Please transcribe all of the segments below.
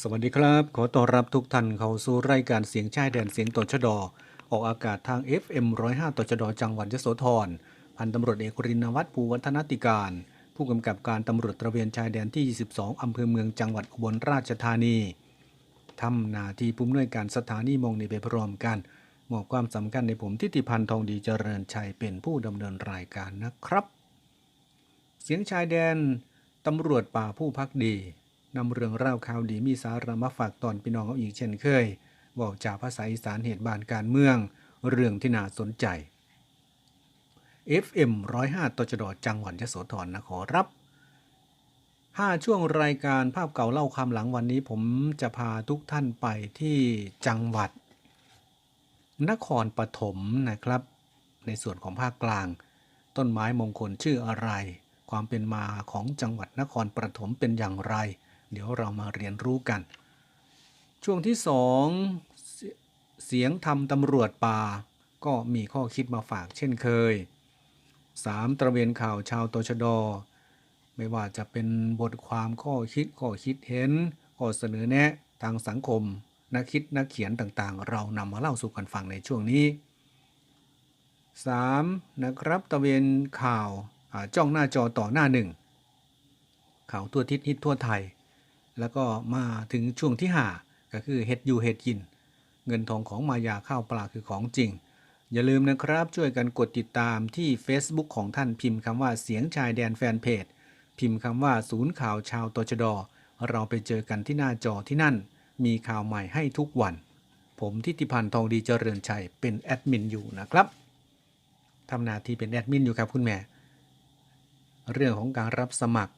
สวัสดีครับ ขอต้อนรับทุกท่านเข้าสู่รายการเสียงชายแดนเสียงตชดออกอากาศทาง FM 105ตชดจังหวัดยโสธร พันตำรวจเอกรินวัฒน์ภูวัฒนติการ ผู้กำกับการตำรวจตระเวนชายแดนที่ 22 อำเภอเมืองจังหวัดอุบลราชธานีทำหน้าที่ผู้อำนวยการสถานีมองในไปพร้อมกันมอบความสำคัญในผมทิติพันธ์ทองดีเจริญชัยเป็นผู้ดำเนินรายการนะครับ เสียงชายแดนตำรวจป่าผู้พักดี นำเรื่องราวข่าวดีมีสาระมาฝากตอนพี่น้องเอาอีกเช่นเคยบอกจากภาษาอีสานเหตุบานการเมือง เรื่องที่น่าสนใจ FM 105ตจดจังหวัดยโสธรนะขอรับ 5 ช่วงรายการภาพเก่าเล่าความหลังวันนี้ ผมจะพาทุกท่านไปที่จังหวัด นครปฐมนะครับ ในส่วนของภาคกลาง ต้นไม้มงคลชื่ออะไร ความเป็นมาของจังหวัดนครปฐมเป็นอย่างไร เดี๋ยวเรามาเรียนรู้กัน ช่วงที่สองเสียงทำตำรวจป่า ก็มีข้อคิดมาฝากเช่นเคย 3. ตระเวนข่าวชาวตชด ไม่ว่าจะเป็นบทความข้อคิดข้อคิดเห็นข้อเสนอแนะทางสังคม นักคิดนักเขียนต่างๆ เรานำมาเล่าสู่กันฟังในช่วงนี้ 3. นะครับตะเวนข่าวจ้องหน้าจอต่อหน้าหนึ่งข่าวทั่วทิศฮิตทั่วไทย แล้วก็มาถึงช่วงที่5ก็คือเฮ็ดยูเฮ็ดกิน เงินทองของมายาข้าวปลาคือของจริง อย่าลืมนะครับช่วยกันกดติดตามที่ Facebook ของท่านพิมพ์คำว่าเสียงชายแดนแฟนเพจ พิมพ์คำว่าศูนย์ข่าวชาวตชด เราไปเจอกันที่หน้าจอที่นั่น มีข่าวใหม่ให้ทุกวัน ผมทิติพันธ์ทองดีเจริญชัยเป็นแอดมินอยู่นะครับทำหน้าที่เป็นแอดมินอยู่ครับคุณแม่ เรื่องของการรับสมัคร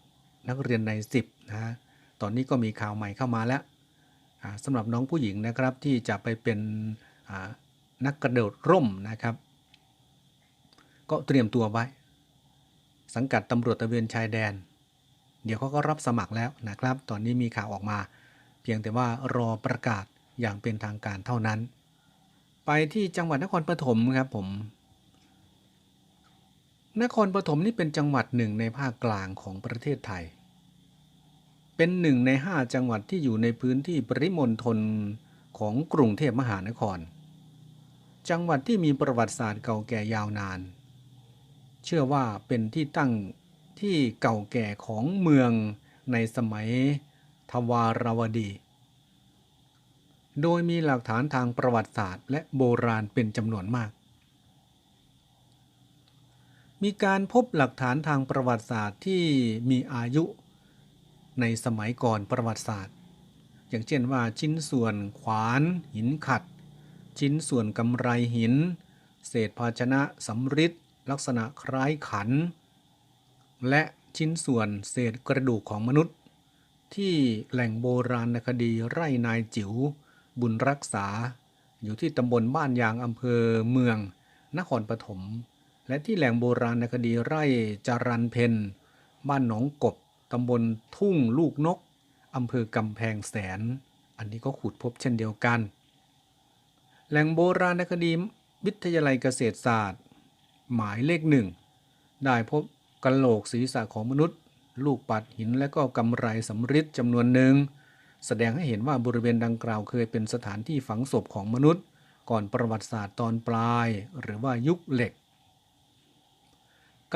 นักเรียนใน 10 นะ ตอนนี้ก็มีข่าวใหม่เข้ามาแล้วสำหรับน้องผู้หญิงนะครับที่จะไปเป็นนักกระโดดร่มนะครับ ก็เตรียมตัวไว้ สังกัดตำรวจตะเวนชายแดน เดี๋ยวเขาก็รับสมัครแล้วนะครับ ตอนนี้มีข่าวออกมา เพียงแต่ว่ารอประกาศอย่างเป็นทางการเท่านั้น ไปที่จังหวัดนครปฐมครับผม นครปฐมนี่เป็นจังหวัดหนึ่งในภาคกลางของประเทศไทย เป็นหนึ่งในห้าจังหวัดที่อยู่ในพื้นที่ปริมณฑลของกรุงเทพมหานคร จังหวัดที่มีประวัติศาสตร์เก่าแก่ยาวนาน เชื่อว่าเป็นที่ตั้งที่เก่าแก่ของเมืองในสมัยทวารวดี โดยมีหลักฐานทางประวัติศาสตร์และโบราณเป็นจำนวนมาก มีการพบหลักฐานทางประวัติศาสตร์ที่มีอายุ ในสมัยก่อนประวัติศาสตร์ อย่างเช่นว่าชิ้นส่วนขวาน หินขัด ชิ้นส่วนกำไรหิน เศษภาชนะสำริดลักษณะคล้ายขัน และชิ้นส่วนเศษกระดูกของมนุษย์ ที่แหล่งโบราณคดีไร่นายจิ๋วบุญรักษา อยู่ที่ตำบลบ้านยางอำเภอเมือง นครปฐมและที่แหล่งโบราณคดีไร่จรันเพนบ้านหนองกบ ตำบลทุ่งลูกนกอำเภอกำแพงแสน อันนี้ก็ขุดพบเช่นเดียวกัน แหล่งโบราณคดีวิทยาลัยเกษตรศาสตร์ หมายเลขหนึ่งได้พบกระโหลกศีรษะของมนุษย์ ลูกปัดหินและก็กำไรสำริดจำนวนหนึ่ง แสดงให้เห็นว่าบริเวณดังกล่าวเคยเป็นสถานที่ฝังศพของมนุษย์ ก่อนประวัติศาสตร์ตอนปลาย หรือว่ายุคเหล็ก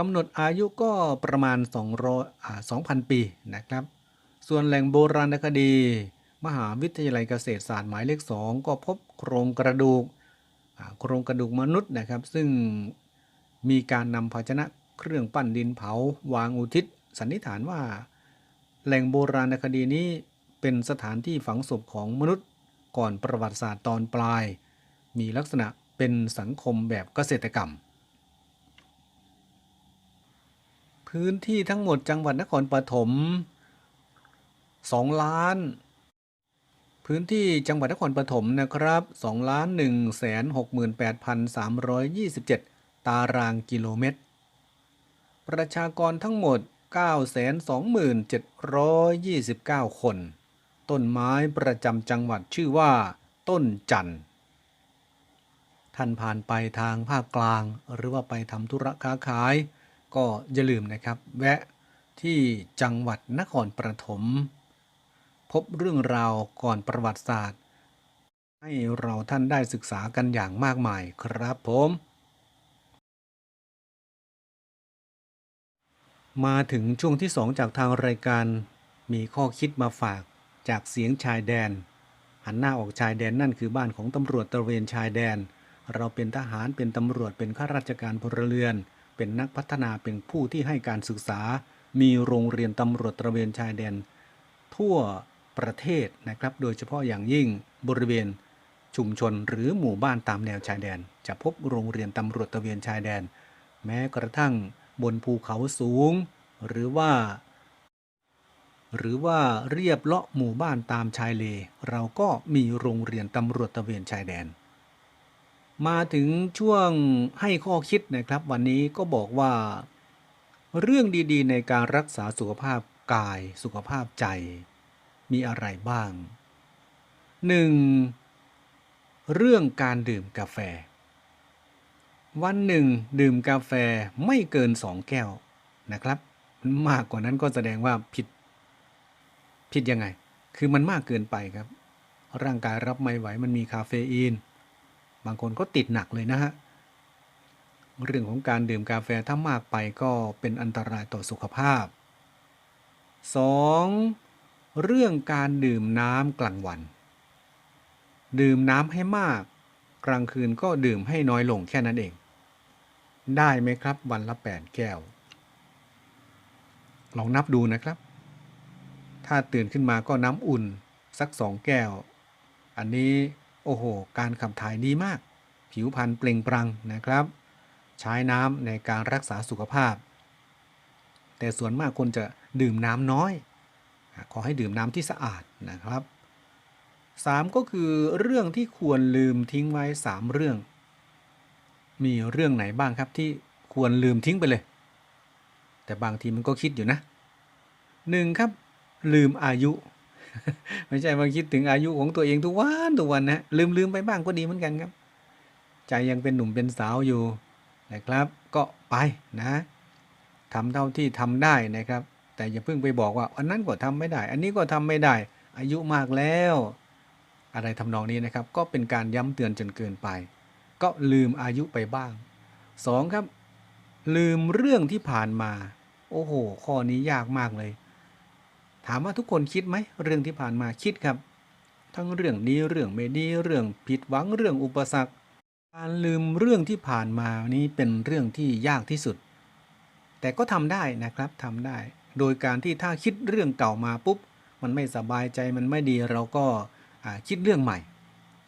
กำหนดอายุก็ประมาณ 200อ่า2,000 ปีนะครับ ส่วนแหล่งโบราณคดี มหาวิทยาลัยเกษตรศาสตร์หมายเลข 2 ก็พบโครงกระดูกโครงกระดูกมนุษย์นะครับ ซึ่งมีการนำภาชนะเครื่องปั้นดินเผาวางอุทิศ สันนิษฐานว่า แหล่งโบราณคดีนี้เป็นสถานที่ฝังศพของมนุษย์ก่อนประวัติศาสตร์ตอนปลาย มีลักษณะเป็นสังคมแบบเกษตรกรรม พื้นที่ทั้งหมดจังหวัดนครปฐม2 ล้าน พื้นที่จังหวัดนครปฐมนะครับ2ล้าน1แสน68,327 ตารางกิโลเมตร ประชากรทั้งหมด 927,729 คน ต้นไม้ประจำจังหวัดชื่อว่า ต้นจันทร์ท่านผ่านไปทางภาคกลางหรือว่าไปทำธุระค้าขาย ก็อย่าลืมนะครับ แวะที่จังหวัดนครปฐมพบเรื่องราวก่อนประวัติศาสตร์ ให้เราท่านได้ศึกษากันอย่างมากมายครับผม มาถึงช่วงที่ 2 จากทางรายการมีข้อคิดมาฝากจากเสียงชายแดน หันหน้าออกชายแดนนั่นคือบ้านของตำรวจตระเวนชายแดน เราเป็นทหารเป็นตำรวจเป็นข้าราชการพลเรือน เป็นนักพัฒนาเป็นผู้ที่ให้การศึกษา มีโรงเรียนตำรวจตระเวนชายแดน ทั่วประเทศนะครับ โดยเฉพาะอย่างยิ่งบริเวณชุมชนหรือหมู่บ้านตามแนวชายแดน จะพบโรงเรียนตำรวจตระเวนชายแดน แม้กระทั่งบนภูเขาสูง หรือว่า หรือว่าเรียบเลาะหมู่บ้านตามชายเล เราก็มีโรงเรียนตำรวจตระเวนชายแดน มาถึงช่วงให้ข้อคิดนะครับ วันนี้ก็บอกว่า เรื่องดีๆ ในการรักษาสุขภาพกายสุขภาพใจ มีอะไรบ้าง 1. เรื่องการดื่มกาแฟ วันหนึ่ง ดื่มกาแฟไม่เกินสองแก้วนะครับ มากกว่านั้นก็แสดงว่าผิด ผิดยังไง คือมันมากเกินไปครับ ร่างกายรับไม่ไหวมันมีคาเฟอีน บางคนก็ติดหนักเลยนะฮะ เรื่องของการดื่มกาแฟถ้ามากไปก็เป็นอันตรายต่อสุขภาพ 2. เรื่องการดื่มน้ำกลางวัน ดื่มน้ำให้มาก กลางคืนก็ดื่มให้น้อยลงแค่นั้นเอง ได้ไหมครับวันละ 8 แก้ว ลองนับดูนะครับ ถ้าตื่นขึ้นมาก็น้ำอุ่นสักสองแก้ว อันนี้ โอ้โห การขับถ่ายดีมาก ผิวพรรณเปล่งปลั่งนะครับ ใช้น้ำในการรักษาสุขภาพ แต่ส่วนมากคนจะดื่มน้ำน้อย ขอให้ดื่มน้ำที่สะอาดนะครับ 3 ก็คือเรื่องที่ควรลืมทิ้งไว้ 3 เรื่อง มีเรื่องไหนบ้างครับที่ควรลืมทิ้งไปเลย แต่บางทีมันก็คิดอยู่นะหนึ่งครับ ลืมอายุ ไม่ใช่มาคิดถึงอายุของตัวเองทุกวันทุกวันนะลืมลืมไปบ้างก็ดีเหมือนกันครับ ใจยังเป็นหนุ่มเป็นสาวอยู่นะครับ ก็ไปนะทำเท่าที่ทำได้นะครับ แต่อย่าเพิ่งไปบอกว่า อันนั้นก็ทำไม่ได้ อันนี้ก็ทำไม่ได้ อายุมากแล้ว อะไรทำนองนี้นะครับ ก็เป็นการย้ำเตือนจนเกินไป ก็ลืมอายุไปบ้างสองครับ ลืมเรื่องที่ผ่านมา โอ้โห ข้อนี้ยากมากเลย ถามว่าทุกคนคิดไหมเรื่องที่ผ่านมาคิดครับ ทั้งเรื่องดีเรื่องไม่ดีเรื่องผิดหวังเรื่องอุปสรรค การลืมเรื่องที่ผ่านมานี้เป็นเรื่องที่ยากที่สุด แต่ก็ทำได้นะครับทำได้ โดยการที่ถ้าคิดเรื่องเก่ามาปุ๊บ มันไม่สบายใจมันไม่ดีเราก็คิดเรื่องใหม่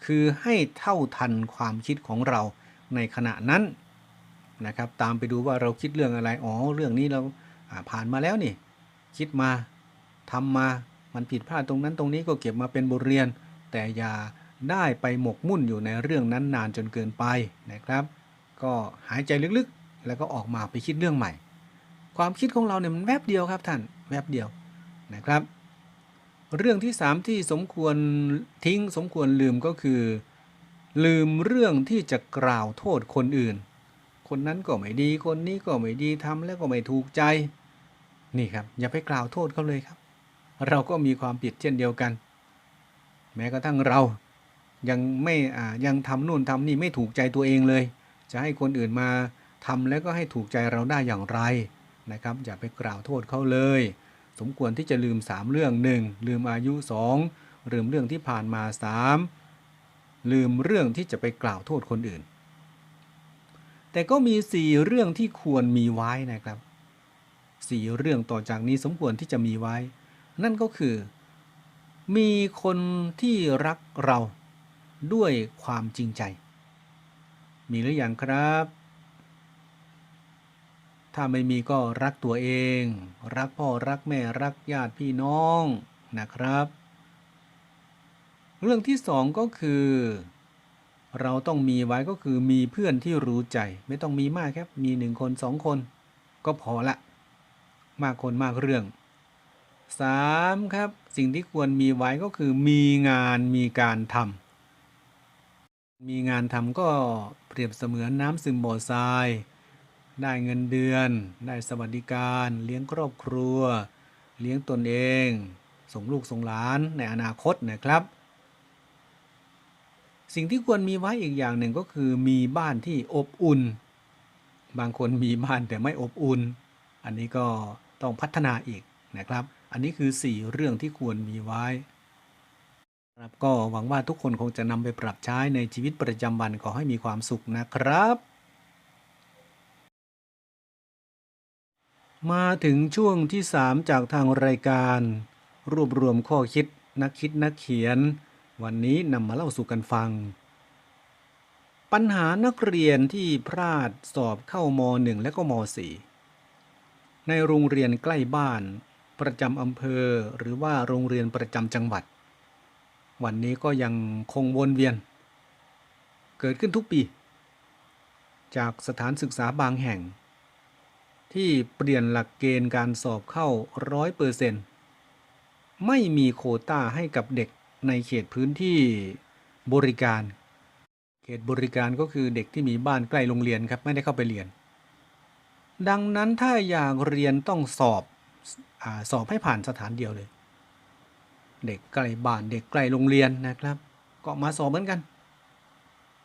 คือให้เท่าทันความคิดของเราในขณะนั้นนะครับ ตามไปดูว่าเราคิดเรื่องอะไรอ๋อเรื่องนี้เราผ่านมาแล้วนี่ คิดมา ทำมา มันผิดพลาดตรงนั้นตรงนี้ก็เก็บมาเป็นบทเรียน แต่อย่าได้ไปหมกมุ่นอยู่ในเรื่องนั้นนานจนเกินไปนะครับ ก็หายใจลึกๆ แล้วก็ออกมาไปคิดเรื่องใหม่ ความคิดของเราเนี่ยมันแวบเดียวครับท่านแวบเดียวนะครับ เรื่องที่ 3 ที่สมควรทิ้งสมควรลืมก็คือ ลืมเรื่องที่จะกล่าวโทษคนอื่น คนนั้นก็ไม่ดีคนนี้ก็ไม่ดีทำแล้วก็ไม่ถูกใจนี่ครับอย่าไปกล่าวโทษเขาเลยครับ เราก็มีความผิดเช่นเดียวกัน แม้กระทั่งเรายังไม่ยังทำนู่นทำนี่ไม่ถูกใจตัวเองเลย จะให้คนอื่นมาทำแล้วก็ให้ถูกใจเราได้อย่างไรนะครับ อย่าไปกล่าวโทษเขาเลย สมควรที่จะลืม 3 เรื่อง 1. ลืมอายุ 2. ลืมเรื่องที่ผ่านมา 3. ลืมเรื่องที่จะไปกล่าวโทษคนอื่น แต่ก็มี 4 เรื่องที่ควรมีไว้นะครับ 4 เรื่องต่อจากนี้สมควรที่จะมีไว้ นั่นก็คือ มีคนที่รักเราด้วยความจริงใจ มีหรือยังครับ ถ้าไม่มีก็รักตัวเอง รักพ่อรักแม่รักญาติพี่น้องนะครับ เรื่องที่สองก็คือ เราต้องมีไว้ก็คือมีเพื่อนที่รู้ใจ ไม่ต้องมีมากครับ มีหนึ่งคนสองคน ก็พอละ มากคนมากเรื่อง สามครับ สิ่งที่ควรมีไว้ก็คือมีงานมีการทำมีงานทำก็เปรียบเสมือนน้ำซึมบ่อทราย ได้เงินเดือน ได้สวัสดิการ เลี้ยงครอบครัว เลี้ยงตนเอง ส่งลูกส่งหลานในอนาคตนะครับ สิ่งที่ควรมีไว้อีกอย่างหนึ่งก็คือมีบ้านที่อบอุ่น บางคนมีบ้านแต่ไม่อบอุ่น อันนี้ก็ต้องพัฒนาอีกนะครับ อันนี้คือ 4 เรื่องที่ควรมีไว้ครับก็หวังว่าทุกคนคงจะนำไปปรับใช้ในชีวิตประจำวันขอให้มีความสุขนะครับ มาถึงช่วงที่ 3 จากทางรายการ รวบรวมข้อคิดนักคิดนักเขียน วันนี้นำมาเล่าสู่กันฟัง ปัญหานักเรียนที่พลาดสอบเข้าม .1 และก็ม .4 ในโรงเรียนใกล้บ้าน ประจำอำเภอหรือว่าโรงเรียนประจำจังหวัด วันนี้ก็ยังคงวนเวียน เกิดขึ้นทุกปี จากสถานศึกษาบางแห่ง ที่เปลี่ยนหลักเกณฑ์การสอบเข้าร้อยเปอร์เซนต์ไม่มีโคต้าให้กับเด็กในเขตพื้นที่บริการ เขตบริการก็คือเด็กที่มีบ้านใกล้โรงเรียนครับไม่ได้เข้าไปเรียน ดังนั้นถ้าอยากเรียนต้องสอบ อสอบให้ผ่านสถานเดียวเลย เด็กใกล้บ้านเด็กใกล้โรงเรียนนะครับ ก็มาสอบเหมือนกัน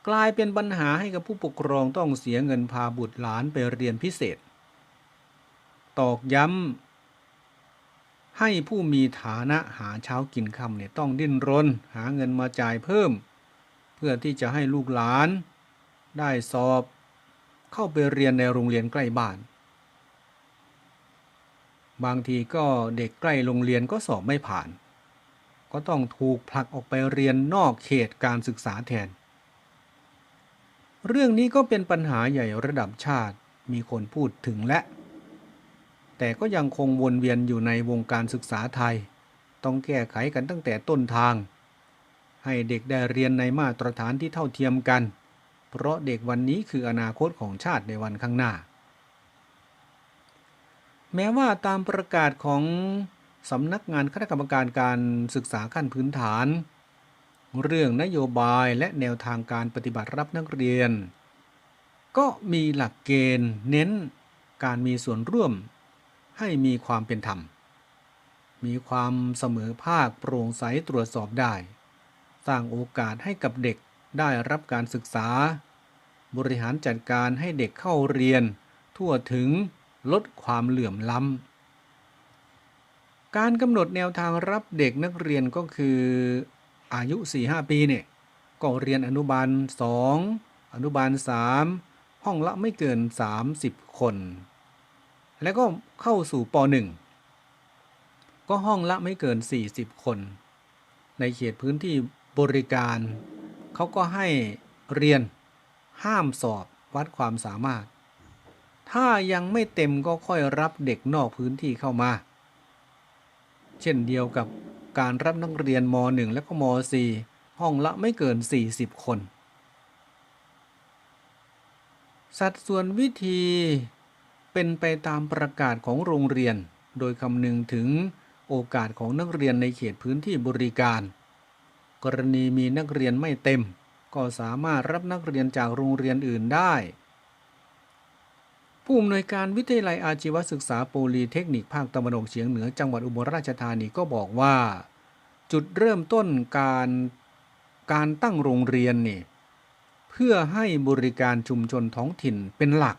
กลายเป็นปัญหาให้กับผู้ปกครองต้องเสียเงินพาบุตรหลานไปเรียนพิเศษ ตอกย้ำให้ผู้มีฐานะหาเช้ากินคำเนี่ยต้องดิ้นรน หาเงินมาจ่ายเพิ่ม เพื่อที่จะให้ลูกหลาน ได้สอบเข้าไปเรียนในโรงเรียนใกล้บ้าน บางทีก็เด็กใกล้โรงเรียนก็สอบไม่ผ่าน ก็ต้องถูกผลักออกไปเรียนนอกเขตการศึกษาแทน เรื่องนี้ก็เป็นปัญหาใหญ่ระดับชาติมีคนพูดถึงและ แต่ก็ยังคงวนเวียนอยู่ในวงการศึกษาไทย ต้องแก้ไขกันตั้งแต่ต้นทาง ให้เด็กได้เรียนในมาตรฐานที่เท่าเทียมกัน เพราะเด็กวันนี้คืออนาคตของชาติในวันข้างหน้า แม้ว่าตามประกาศของสำนักงานคณะกรรมการการศึกษาขั้นพื้นฐาน เรื่องนโยบายและแนวทางการปฏิบัติรับนักเรียน ก็มีหลักเกณฑ์เน้นการมีส่วนร่วมให้มีความเป็นธรรม มีความเสมอภาคโปร่งใสตรวจสอบได้ สร้างโอกาสให้กับเด็กได้รับการศึกษา บริหารจัดการให้เด็กเข้าเรียน ทั่วถึง ลดความเหลื่อมล้ำ การกำหนดแนวทางรับเด็กนักเรียนก็คืออายุ 4-5 ปีเนี่ยก็เรียนอนุบาล 2 อนุบาล 3 ห้องละไม่เกิน 30 คน แล้วก็เข้าสู่ป .1 ก็ห้องละไม่เกิน 40 คน ในเขตพื้นที่บริการ เขาก็ให้เรียนห้ามสอบวัดความสามารถ ถ้ายังไม่เต็มก็ค่อยรับเด็กนอกพื้นที่เข้ามา เช่นเดียวกับการรับนักเรียนม .1 และก็ม .4 ห้องละไม่เกิน 40 คน สัดส่วนวิธีเป็นไปตามประกาศของโรงเรียน โดยคำนึงถึงโอกาสของนักเรียนในเขตพื้นที่บริการ กรณีมีนักเรียนไม่เต็ม ก็สามารถรับนักเรียนจากโรงเรียนอื่นได้ ผู้อำนวยการวิทยาลัยอาชีวศึกษาโปลีเทคนิคภาคตะวันออกเฉียงเหนือจังหวัดอุบลราชธานีก็บอกว่า จุดเริ่มต้นการการตั้งโรงเรียนนี่เพื่อให้บริการชุมชนท้องถิ่นเป็นหลัก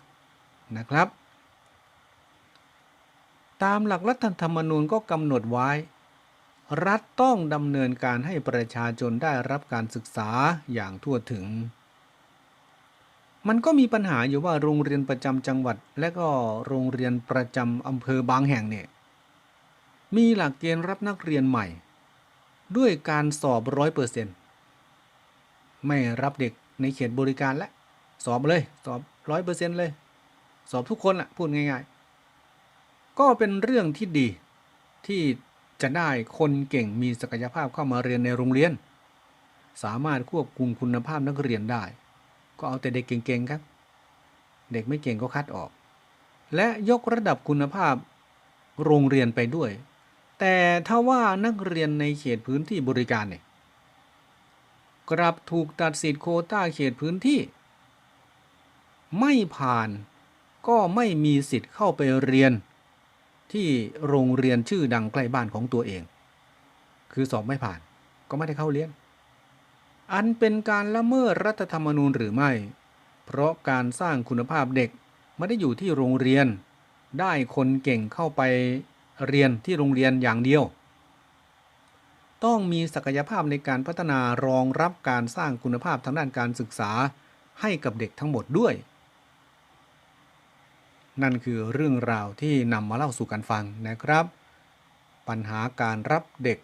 นะครับ ตามหลักรัฐธรรมนูญก็กำหนดไว้ รัฐต้องดำเนินการให้ประชาชนได้รับการศึกษาอย่างทั่วถึง มันก็มีปัญหาอยู่ว่าโรงเรียนประจำจังหวัด และก็โรงเรียนประจำอำเภอบางแห่งเนี่ยมีหลักเกณฑ์รับนักเรียนใหม่ ด้วยการสอบร้อยเปอร์เซ็นต์ไม่รับเด็กในเขตบริการและสอบเลยสอบร้อยเปอร์เซ็นต์เลย สอบทุกคนละพูดง่าย ๆ ก็เป็นเรื่องที่ดีที่จะได้คนเก่งมีศักยภาพเข้ามาเรียนในโรงเรียน สามารถควบคุมคุณภาพนักเรียนได้ ก็เอาแต่เด็กเก่งๆครับ เด็กไม่เก่งก็คัดออก และยกระดับคุณภาพโรงเรียนไปด้วย แต่ถ้าว่านักเรียนในเขตพื้นที่บริการเนี่ยกลับถูกตัดสิทธิ์โคต้าเขตพื้นที่ ไม่ผ่านก็ไม่มีสิทธิ์เข้าไปเรียน ที่โรงเรียนชื่อดังใกล้บ้านของตัวเอง คือสอบไม่ผ่านก็ไม่ได้เข้าเรียน อันเป็นการละเมิดรัฐธรรมนูญหรือไม่ เพราะการสร้างคุณภาพเด็กไม่ได้อยู่ที่โรงเรียน ได้คนเก่งเข้าไปเรียนที่โรงเรียนอย่างเดียว ต้องมีศักยภาพในการพัฒนารองรับการสร้างคุณภาพทางด้านการศึกษาให้กับเด็กทั้งหมดด้วย นั่นคือเรื่องราวที่นำมาเล่าสู่กันฟังนะครับ ปัญหาการรับเด็ก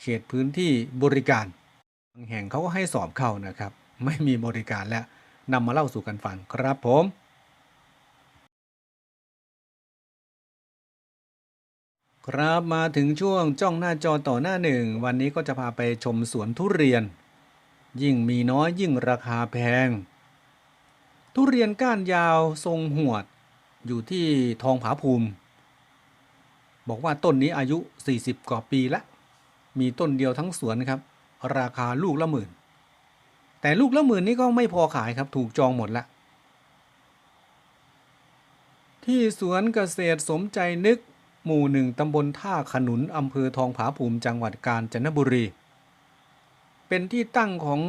เขตพื้นที่บริการ แห่งเขาก็ให้สอบเข้านะครับ ไม่มีบริการแล้วนำมาเล่าสู่กันฟังครับผมครับมาถึงช่วงจ้องหน้าจอต่อหน้าหนึ่ง วันนี้ก็จะพาไปชมสวนทุเรียน ยิ่งมีน้อยยิ่งราคาแพง ทุเรียนก้านยาวทรงหวด อยู่ที่ทองผาภูมิ บอกว่าต้นนี้อายุ 40 กว่าปีแล้วมีต้นเดียวทั้งสวนครับ ราคาลูกละหมื่น แต่ลูกละหมื่นนี้ก็ไม่พอขายครับถูกจองหมดละ ที่สวนเกษตรสมใจนึกหมู่หนึ่งตำบลท่าขนุนอำเภอทองผาภูมิจังหวัดกาญจนบุรี เป็นที่ตั้งของ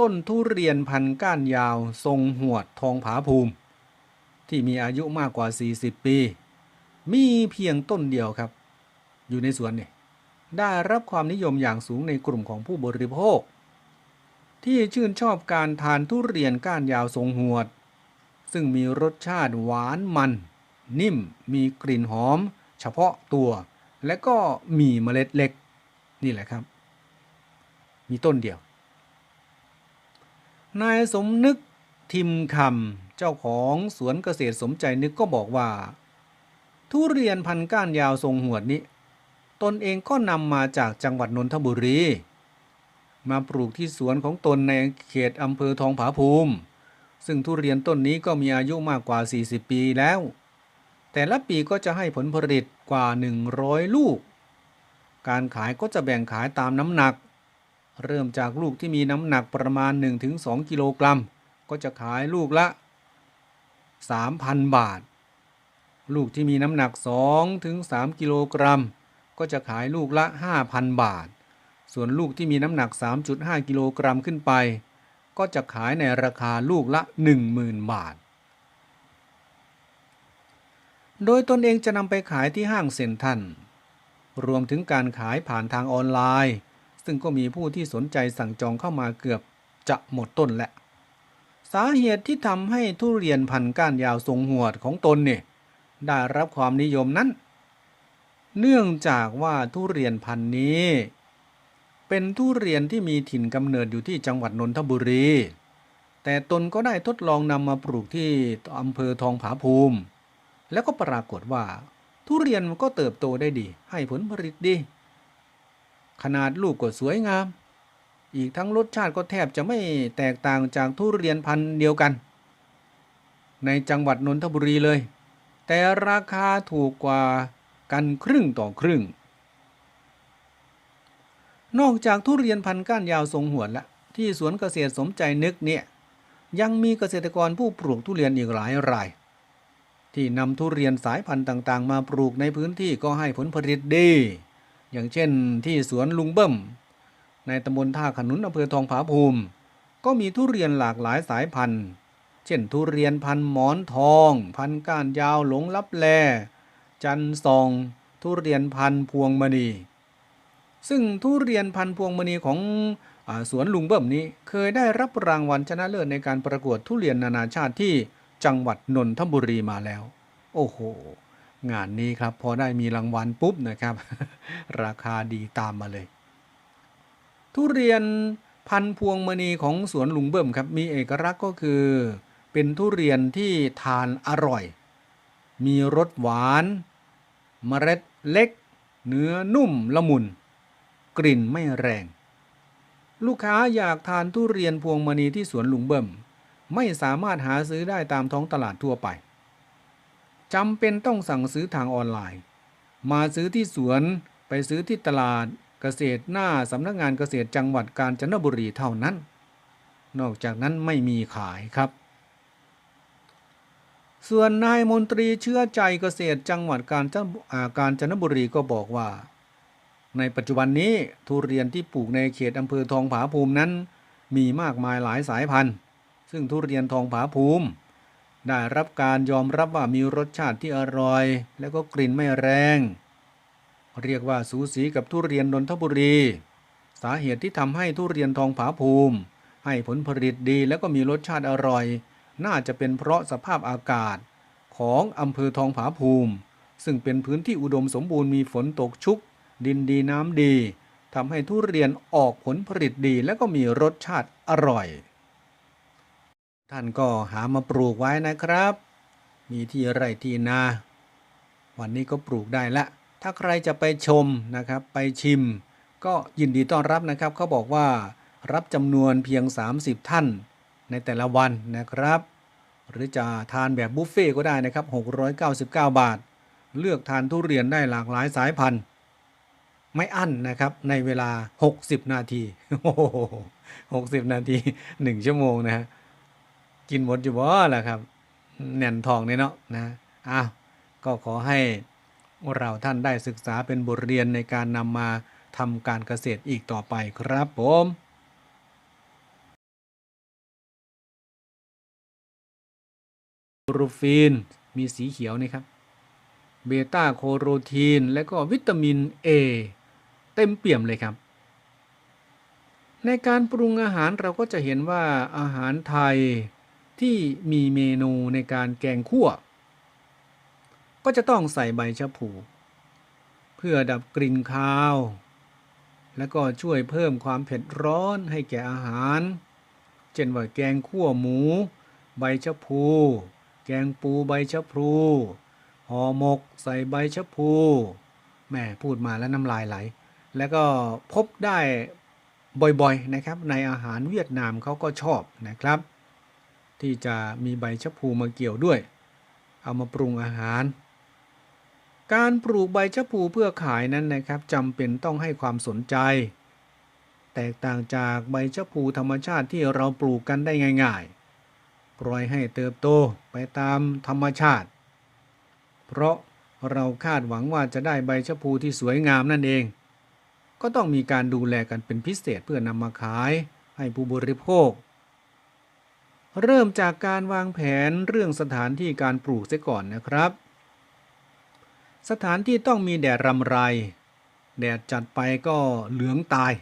ต้นทุเรียนพันก้านยาว ทรงหวดทองผาภูมิ ที่มีอายุมากกว่า 40 ปี มีเพียงต้นเดียวครับ อยู่ในสวนเนี่ย ได้รับความนิยมอย่างสูงในกลุ่มของผู้บริโภค ที่ชื่นชอบการทานทุเรียนก้านยาวทรงหวด ซึ่งมีรสชาติหวานมัน นิ่มมีกลิ่นหอม เฉพาะตัว และก็มีเมล็ดเล็ก นี่แหละครับ มีต้นเดียว นายสมนึกทิมคำเจ้าของสวนเกษตรสมใจนึกก็บอกว่า ทุเรียนพันก้านยาวทรงหวดนี้ ตนเองก็นำมาจากจังหวัดนนทบุรี มาปลูกที่สวนของตนในเขตอำเภอทองผาภูมิ ซึ่งทุเรียนต้นนี้ก็มีอายุมากกว่า 40 ปีแล้ว แต่ละปีก็จะให้ผลผลิตกว่า 100 ลูก การขายก็จะแบ่งขายตามน้ำหนัก เริ่มจากลูกที่มีน้ำหนักประมาณ 1-2 กิโลกรัม ก็จะขายลูกละ 3,000 บาท ลูกที่มีน้ำหนัก 2-3 กิโลกรัม ก็จะขายลูกละ 5,000 บาท ส่วนลูกที่มีน้ำหนัก 3.5 กิโลกรัมขึ้นไป ก็จะขายในราคาลูกละ 10,000 บาท โดยตนเองจะนำไปขายที่ห้างเซ็นทรัลรวมถึงการขายผ่านทางออนไลน์ ซึ่งก็มีผู้ที่สนใจสั่งจองเข้ามาเกือบจะหมดต้นแหละ สาเหตุที่ทำให้ทุเรียนพันก้านยาวทรงหวดของตนเนี่ยได้รับความนิยมนั้น เนื่องจากว่าทุเรียนพันธุ์นี้ เป็นทุเรียนที่มีถิ่นกำเนิดอยู่ที่จังหวัดนนทบุรี แต่ตนก็ได้ทดลองนำมาปลูกที่อำเภอทองผาภูมิ แล้วก็ปรากฏว่า ทุเรียนมันก็เติบโตได้ดี ให้ผลผลิตดี ขนาดลูกก็สวยงาม อีกทั้งรสชาติก็แทบจะไม่แตกต่างจากทุเรียนพันธุ์เดียวกัน ในจังหวัดนนทบุรีเลย แต่ราคาถูกกว่า กันครึ่งต่อครึ่ง นอกจากทุเรียนพันก้านยาวทรงหวดละที่สวนเกษตรสมใจนึกเนี่ยยังมีเกษตรกรผู้ปลูกทุเรียนอีกหลายราย ที่นำทุเรียนสายพันธุ์ต่างๆ มาปลูกในพื้นที่ก็ให้ผลผลิตดี อย่างเช่นที่สวนลุงเบิ้ม ในตำบลท่าขนุนอำเภอทองผาภูมิ ก็มีทุเรียนหลากหลายสายพันธุ์ เช่นทุเรียนพันธุ์หมอนทอง พันธุ์ก้านยาวหลงลับแล จันทองทุเรียนพันพวงมณี ซึ่งทุเรียนพันพวงมณีของอสวนลุงเบิ้มนี้เคยได้รับรางวัลชนะเลิศในการประกวดทุเรียนนานาชาติที่จังหวัดนนทบุรีมาแล้ว โอ้โห งานนี้ครับพอได้มีรางวัลปุ๊บนะครับ ราคาดีตามมาเลย ทุเรียนพันพวงมณีของสวนลุงเบิ้มครับมีเอกลักษณ์ก็คือ เป็นทุเรียนที่ทานอร่อย มีรสหวาน เมล็ดเล็ก เนื้อนุ่มละมุน กลิ่นไม่แรง ลูกค้าอยากทานทุเรียนพวงมณีที่สวนลุงเบิ้มไม่สามารถหาซื้อได้ตามท้องตลาดทั่วไปจำเป็นต้องสั่งซื้อทางออนไลน์ มาซื้อที่สวนไปซื้อที่ตลาดเกษตรหน้าสำนักงานเกษตรจังหวัดกาญจนบุรีเท่านั้น นอกจากนั้นไม่มีขายครับ ส่วนนายมนตรีเชื่อใจเกษตรจังหวัดกาญจนกาญจนบุรีก็บอกว่า ในปัจจุบันนี้ทุเรียนที่ปลูกในเขตอำเภอทองผาภูมินั้น มีมากมายหลายสายพันธุ์ ซึ่งทุเรียนทองผาภูมิ ได้รับการยอมรับว่ามีรสชาติที่อร่อย และก็กลิ่นไม่แรง เรียกว่าสูสีกับทุเรียนนนทบุรี สาเหตุที่ทำให้ทุเรียนทองผาภูมิ ให้ผลผลิตดีและก็มีรสชาติอร่อย น่าจะเป็นเพราะสภาพอากาศของอำเภอทองผาภูมิ ซึ่งเป็นพื้นที่อุดมสมบูรณ์มีฝนตกชุก ดินดีน้ำดีทำให้ทุเรียนออกผลผลิตดีและก็มีรสชาติอร่อย ท่านก็หามาปลูกไว้นะครับ มีที่ไร่ที่นา วันนี้ก็ปลูกได้ละ ถ้าใครจะไปชมนะครับ ไปชิม ก็ยินดีต้อนรับนะครับเขาบอกว่ารับจำนวนเพียง 30 ท่านในแต่ละวันนะครับ หรือจะทานแบบบุฟเฟ่ก็ได้นะครับ 699 บาท เลือกทานทุเรียนได้หลากหลายสายพันธุ์ ไม่อั้นนะครับในเวลา 60 นาทีโอ้โห60 นาที 1 ชั่วโมงนะฮะกินหมดอยู่บ่ล่ะครับ แน่นทองเนี่ยเนาะนะอ้าวก็ขอให้เราท่านได้ศึกษาเป็นบทเรียนในการนำมาทำการเกษตรอีกต่อไปครับผม โรฟีน มีสีเขียวนี่ครับ เบต้าโคโรทีน และก็วิตามิน A เต็มเปี่ยมเลยครับ ในการปรุงอาหารเราก็จะเห็นว่าอาหารไทยที่มีเมนูในการแกงคั่ว ก็จะต้องใส่ใบชะพูเพื่อดับกลิ่นคาว และก็ช่วยเพิ่มความเผ็ดร้อนให้แก่อาหาร เช่นว่าแกงคั่วหมู ใบชะพู กงปูใบชะพลูห่อหมกใส่ใบชะพลูแม่พูดมาแล้วน้ำลายไหล แล้วก็พบได้บ่อยๆนะครับ ในอาหารเวียดนามเขาก็ชอบนะครับ ที่จะมีใบชะพลูมาเกี่ยวด้วย เอามาปรุงอาหาร การปลูกใบชะพลูเพื่อขายนั้นนะครับจำเป็นต้องให้ความสนใจ แตกต่างจากใบชะพลูธรรมชาติที่เราปลูกกันได้ง่าย ๆ ปล่อยให้เติบโตไปตามธรรมชาติ เพราะเราคาดหวังว่าจะได้ใบชะพูที่สวยงามนั่นเอง ก็ต้องมีการดูแลกันเป็นพิเศษเพื่อนำมาขายให้ผู้บริโภค เริ่มจากการวางแผนเรื่องสถานที่การปลูกเสียก่อนนะครับ สถานที่ต้องมีแดดรำไร แดดจัดไปก็เหลืองตาย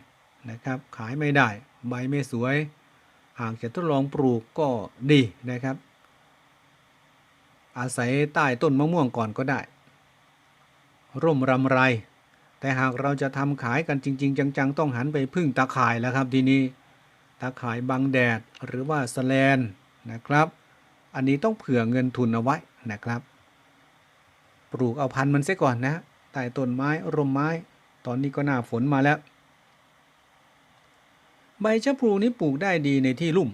นะครับ ขายไม่ได้ ใบไม่สวย หากจะทดลองปลูกก็ดีนะครับ อาศัยใต้ต้นมะม่วงก่อนก็ได้ ร่มรำไร แต่หากเราจะทำขายกันจริง ๆ จังๆ ต้องหันไปพึ่งตาข่ายแล้วครับทีนี้ตาข่ายบังแดดหรือว่าสแลนนะครับ อันนี้ต้องเผื่อเงินทุนเอาไว้นะครับ ปลูกเอาพันธุ์มันเสียก่อนนะใต้ต้นไม้ร่มไม้ ตอนนี้ก็หน้าฝนมาแล้ว ใบชะพลูนี้ปลูกได้ดีในที่ลุ่ม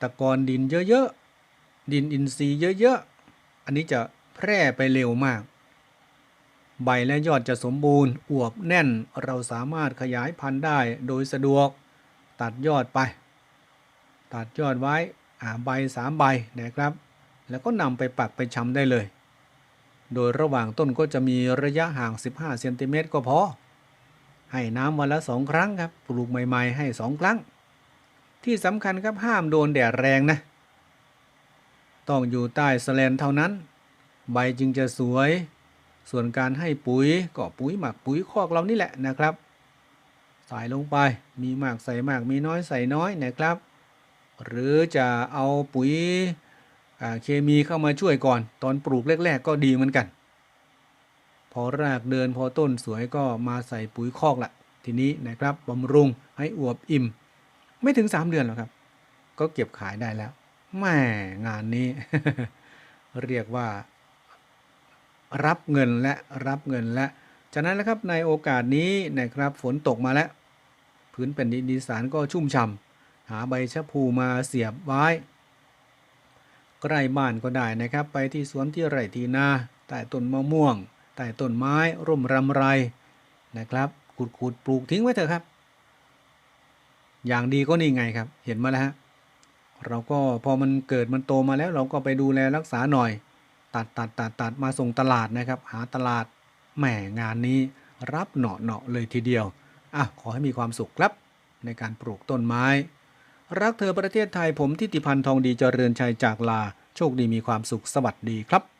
ตะกอนดินเยอะๆ ดินอินทรีย์เยอะๆ อันนี้จะแพร่ไปเร็วมาก ใบและยอดจะสมบูรณ์ อวบแน่น เราสามารถขยายพันธุ์ได้โดยสะดวก ตัดยอดไป ตัดยอดไว้อาใบสามใบนะครับ แล้วก็นำไปปักไปชำได้เลย โดยระหว่างต้นก็จะมีระยะห่าง 15เซนติเมตรก็พอ ให้น้ำวันละสองครั้งครับปลูกใหม่ ๆ ให้สองครั้ง ที่สำคัญครับห้ามโดนแดดแรงนะ ต้องอยู่ใต้สแลนเท่านั้น ใบจึงจะสวย ส่วนการให้ปุ๋ยก็ปุ๋ยหมักปุ๋ยคอกเรานี่แหละนะครับ ใส่ลงไปมีมากใส่มากมีน้อยใส่น้อยนะครับ หรือจะเอาปุ๋ยเคมีเข้ามาช่วยก่อน ตอนปลูกแรก ๆ ก็ดีเหมือนกัน พอรากเดินพอต้นสวยก็มาใส่ปุ๋ยคอกละทีนี้นะครับบำรุงให้อวบอิ่ม ไม่ถึง 3 เดือนหรอกครับ ก็เก็บขายได้แล้วแม่งานนี้ เรียกว่า รับเงินและรับเงินและฉะนั้นแล้วครับในโอกาสนี้นะครับฝนตกมาแล้ว พื้นแผ่นดินอีสานก็ชุ่มฉ่ำหาใบชะพูมาเสียบไว้ใกล้บ้านก็ได้นะครับ ไปที่สวนที่ไร่ที่นาใต้ต้นมะม่วง ใต้ต้นไม้ ร่มรำไรนะครับขุดขุดปลูกทิ้งไว้เถอะครับ อย่างดีก็นี่ไงครับ เห็นมาแล้วฮะเราก็พอมันเกิดมันโตมาแล้วเราก็ไปดูแลรักษาหน่อย ตัดตัดตัดตัดมาส่งตลาดนะครับ หาตลาดแหมงานนี้รับเหนาะเนาะเลยทีเดียวอะขอให้มีความสุขครับ ในการปลูกต้นไม้ รักเธอประเทศไทยผมทิติพันธ์ทองดีเจริญชัยจากลา โชคดีมีความสุขสวัสดีครับ